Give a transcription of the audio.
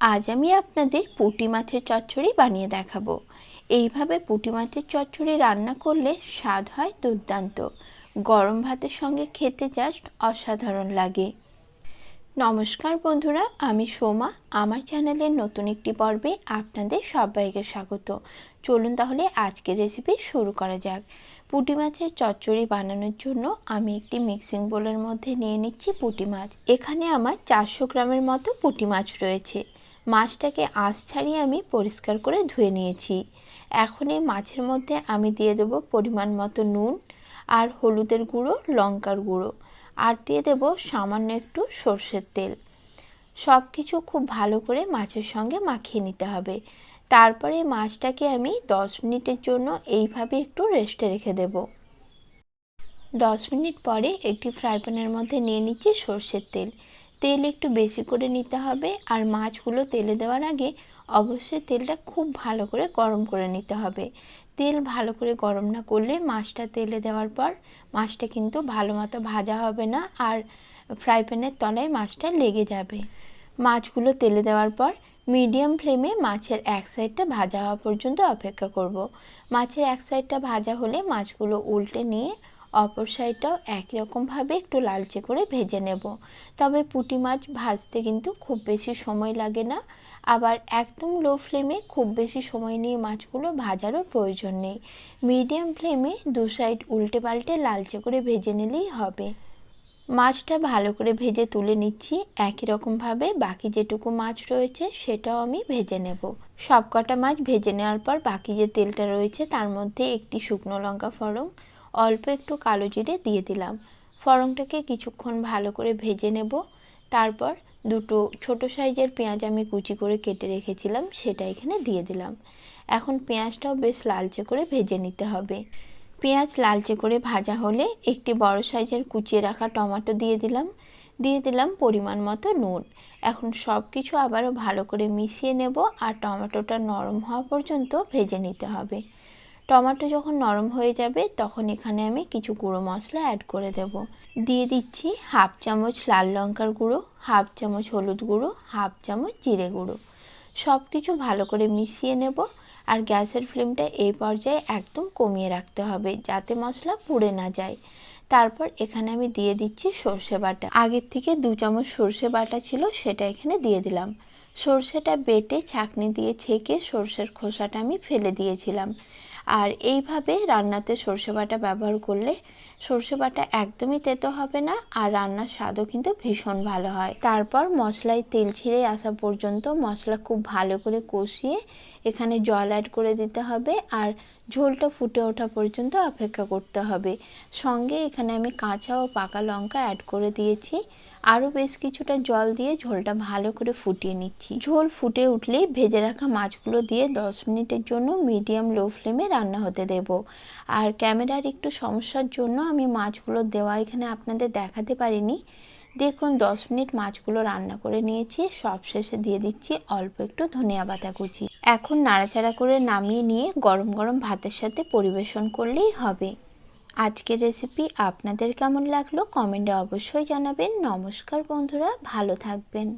আজ আমি আপনাদের পুঁটি মাছের চচ্চড়ি বানিয়ে দেখাবো। এইভাবে পুঁটি মাছের চচ্চড়ি রান্না করলে স্বাদ হয় দুর্দান্ত। গরম ভাতের সঙ্গে খেতে জাস্ট অসাধারণ লাগে। নমস্কার বন্ধুরা, আমি সোমা। আমার চ্যানেলের নতুন একটি পর্বে আপনাদের সবাইকে স্বাগত। চলুন তাহলে আজকের রেসিপি শুরু করা যাক। পুঁটি মাছের চচ্চড়ি বানানোর জন্য আমি একটি মিক্সিং বোলের মধ্যে নিয়ে নিচ্ছি পুঁটি মাছ। এখানে আমার চারশো গ্রামের মতো পুঁটি মাছ রয়েছে। মাছটাকে আঁশ ছাড়িয়ে আমি পরিষ্কার করে ধুয়ে নিয়েছি। এখন এই মাছের মধ্যে আমি দিয়ে দেবো পরিমাণ মতো নুন আর হলুদের গুঁড়ো, লঙ্কার গুঁড়ো। আর দিয়ে দেবো সামান্য একটু সর্ষের তেল। সব কিছু খুব ভালো করে মাছের সঙ্গে মাখিয়ে নিতে হবে। তারপরে মাছটাকে আমি দশ মিনিটের জন্য এইভাবে একটু রেস্টে রেখে দেব। দশ মিনিট পরে একটি ফ্রাই প্যানের মধ্যে নিয়ে নিচ্ছি সর্ষের তেল। তেল একটু বেশি করে নিতে হবে আর মাছগুলো তেলে দেওয়ার আগে অবশ্যই তেলটা খুব ভালো করে গরম করে নিতে হবে তেল ভালো করে গরম না করলে মাছটা তেলে দেওয়ার পর মাছটা কিন্তু ভালো মতো ভাজা হবে না আর ফ্রাই প্যানের তলায় মাছটা লেগে যাবে মাছগুলো তেলে দেওয়ার পর মিডিয়াম ফ্লেমে মাছের এক সাইডটা ভাজা হওয়া পর্যন্ত অপেক্ষা করব। মাছের এক সাইডটা ভাজা হলে মাছগুলো উল্টে নিয়ে অপর সাইডটাও একই রকমভাবে একটু লালচে করে ভেজে নেব। তবে পুঁটি মাছ ভাজতে কিন্তু খুব বেশি সময় লাগে না। আবার একদম লো ফ্লেমে খুব বেশি সময় নিয়ে মাছগুলো ভাজারও প্রয়োজন নেই। মিডিয়াম ফ্লেমে দু সাইড উল্টে পাল্টে লালচে করে ভেজে নিলেই হবে। মাছটা ভালো করে ভেজে তুলে নিচ্ছি। একই রকমভাবে বাকি যেটুকু মাছ রয়েছে সেটাও আমি ভেজে নেব। সবকটা মাছ ভেজে নেওয়ার পর বাকি যে তেলটা রয়েছে তার মধ্যে একটি শুকনো লঙ্কা ফড়ং অল্প একটু কালো জিরে দিয়ে দিলাম। ফড়ংটাকে কিছুক্ষণ ভালো করে ভেজে নেব। তারপর দুটো ছোট সাইজের পেঁয়াজ আমি কুচি করে কেটে রেখেছিলাম, সেটা এখানে দিয়ে দিলাম। এখন পেঁয়াজটাও বেশ লালচে করে ভেজে নিতে হবে। পেঁয়াজ লালচে করে ভাজা হলে একটি বড় সাইজের কুচিয়ে রাখা টমেটো দিয়ে দিলাম। দিয়ে দিলাম পরিমাণ মতো নুন। এখন সব কিছু আবারও ভালো করে মিশিয়ে নেব আর টমেটোটা নরম হওয়া পর্যন্ত ভেজে নিতে হবে। টমেটো যখন নরম হয়ে যাবে, তখন এখানে আমি কিছু গুঁড়ো মশলা অ্যাড করে দেব। দিয়ে দিচ্ছি হাফ চামচ লাল লঙ্কার গুঁড়ো, হাফ চামচ হলুদ গুঁড়ো, হাফ চামচ জিরে গুঁড়ো। সব কিছু ভালো করে মিশিয়ে নেব আর গ্যাসের ফ্লেমটা এই পর্যায়ে একদম কমিয়ে রাখতে হবে যাতে মশলা পুড়ে না যায়। তারপর এখানে আমি দিয়ে দিচ্ছি সর্ষে বাটা। আগের থেকে দু চামচ সর্ষে বাটা ছিল, সেটা এখানে দিয়ে দিলাম। সর্ষেটা বেটে ছাঁকনি দিয়ে ছেঁকে সর্ষের খোসাটা আমি ফেলে দিয়েছিলাম। আর এইভাবে রান্নাতে সর্ষে বাটা ব্যবহার করলে সর্ষে বাটা একদমই তেতো হবে না, আর রান্নার স্বাদও কিন্তু ভীষণ ভালো হয়। তারপর মশলায় তেল ছিঁড়ে আসা পর্যন্ত মশলা খুব ভালো করে কষিয়ে এখানে জল অ্যাড করে দিতে হবে, আর ঝোলটা ফুটে ওঠা পর্যন্ত অপেক্ষা করতে হবে। সঙ্গে এখানে আমি কাঁচা ও পাকা লঙ্কা অ্যাড করে দিয়েছি। আরও বেশ কিছুটা জল দিয়ে ঝোলটা ভালো করে ফুটিয়ে নিচ্ছি। ঝোল ফুটে উঠলেই ভেজে রাখা মাছগুলো দিয়ে দশ মিনিটের জন্য মিডিয়াম লো ফ্লেমে রান্না হতে দেব। আর ক্যামেরার একটু সমস্যার জন্য আমি মাছগুলো দেওয়া এখানে আপনাদের দেখাতে পারিনি। দেখুন, দশ মিনিট মাছগুলো রান্না করে নিয়েছি। সব শেষে দিয়ে দিচ্ছি অল্প একটু ধনিয়া পাতা কুচি। এখন নাড়াচাড়া করে নামিয়ে নিয়ে গরম গরম ভাতের সাথে পরিবেশন করলেই হবে। আজকের রেসিপি আপনাদের কেমন লাগল কমেন্টে অবশ্যই জানাবেন। নমস্কার বন্ধুরা, ভালো থাকবেন।